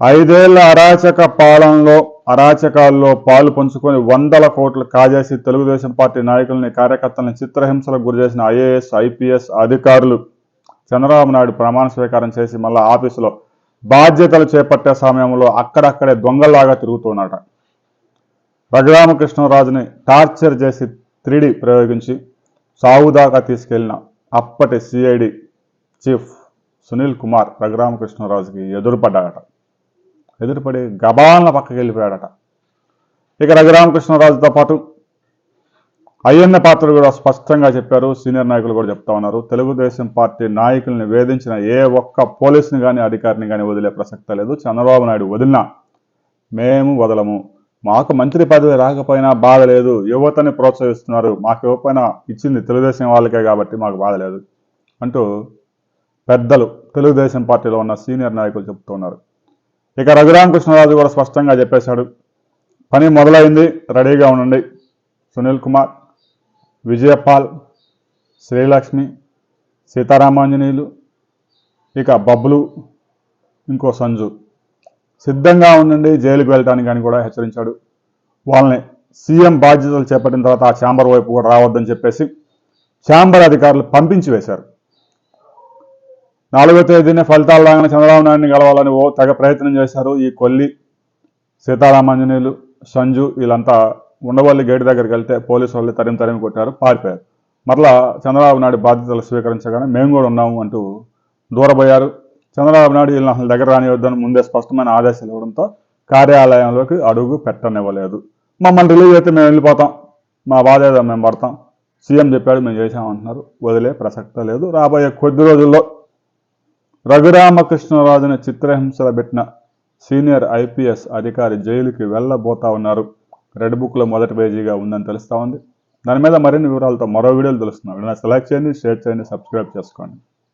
ఐదేళ్ళ అరాచక పాలనలో అరాచకాల్లో పాలు పంచుకొని వందల కోట్లు కాజేసి తెలుగుదేశం పార్టీ నాయకుల్ని కార్యకర్తల్ని చిత్రహింసలకు గురిచేసిన ఐఏఎస్ ఐపీఎస్ అధికారులు చంద్రబాబు నాయుడు ప్రమాణ స్వీకారం చేసి మళ్ళీ ఆఫీసులో బాధ్యతలు చేపట్టే సమయంలో అక్కడక్కడే దొంగల్లాగా తిరుగుతున్నాడు రఘురామకృష్ణరాజుని టార్చర్ చేసి త్రీడి ప్రయోగించి సావుదాకా తీసుకెళ్ళిన అప్పటి సిఐడి చీఫ్ సునీల్ కుమార్ రఘురామకృష్ణరాజుకి ఎదురుపడ్డాడట. ఎదురుపడి గబాలన పక్కకి వెళ్ళిపోయాడట. ఇక రఘురామకృష్ణరాజుతో పాటు అయ్యన్న పాత్రలు కూడా స్పష్టంగా చెప్పారు సీనియర్ నాయకులు కూడా చెప్తా ఉన్నారు. తెలుగుదేశం పార్టీ నాయకుల్ని వేధించిన ఏ ఒక్క పోలీసుని కానీ అధికారిని కానీ వదిలే ప్రసక్త లేదు. చంద్రబాబు నాయుడు వదిలినా మేము వదలము. మాకు మంత్రి పదవి రాకపోయినా బాధ లేదు. యువతని ప్రోత్సహిస్తున్నారు. మాకు ఇవ్వకపోయినా ఇచ్చింది తెలుగుదేశం వాళ్ళకే కాబట్టి మాకు బాధ లేదు అంటూ పెద్దలు తెలుగుదేశం పార్టీలో ఉన్న సీనియర్ నాయకులు చెప్తున్నారు ఇక రఘురామకృష్ణరాజు కూడా స్పష్టంగా చెప్పేశాడు. పని మొదలైంది. రెడీగా ఉండండి. సునీల్ కుమార్ విజయపాల్ శ్రీలక్ష్మి సీతారామాంజనేయులు ఇక బబ్బులు ఇంకో సంజు. సిద్ధంగా ఉండండి. జైలుకు వెళ్ళటానికి అని కూడా హెచ్చరించాడు. వాళ్ళని సీఎం బాధ్యతలు చేపట్టిన తర్వాత ఆ ఛాంబర్ వైపు కూడా రావద్దని చెప్పేసి ఛాంబర్ అధికారులు పంపించి వేశారు. నాలుగో తేదీనే ఫలితాలు రాగానే చంద్రబాబు నాయుడిని కలవాలని ఓ తెగ ప్రయత్నం చేశారు. ఈ కొల్లి సీతారామాంజనేయులు సంజు వీళ్ళంతా ఉండవల్లి గేటు దగ్గరికి వెళ్తే పోలీసు వాళ్ళు తరిమి తరిమి కొట్టారు పారిపోయారు. మరలా చంద్రబాబు నాయుడు బాధ్యతలు స్వీకరించగానే మేము కూడా ఉన్నాము అంటూ దూరపోయారు చంద్రబాబు నాయుడు వీళ్ళని అసలు దగ్గర రానివద్దని ముందే స్పష్టమైన ఆదేశాలు ఇవ్వడంతో కార్యాలయంలోకి అడుగు పెట్టనివ్వలేదు. మమ్మల్ని రిలీవ్ అయితే మేము వెళ్ళిపోతాం. మా బాధ ఏదో మేము పడతాం. సీఎం చెప్పాడు మేము చేసామంటున్నారు వదిలే ప్రసక్త లేదు. రాబోయే కొద్ది రోజుల్లో రఘురామకృష్ణరాజును చిత్రహింసలు పెట్టిన సీనియర్ ఐపీఎస్ అధికారి జైలుకి వెళ్ళబోతా ఉన్నారు. రెడ్ బుక్లో మొదటి పేజీగా ఉందని తెలుస్తూ ఉంది. దాని మీద మరిన్ని వివరాలతో మరో వీడియోలు తెలుస్తున్నాం. సెలెక్ట్ చేయండి షేర్ చేయండి సబ్స్క్రైబ్ చేసుకోండి.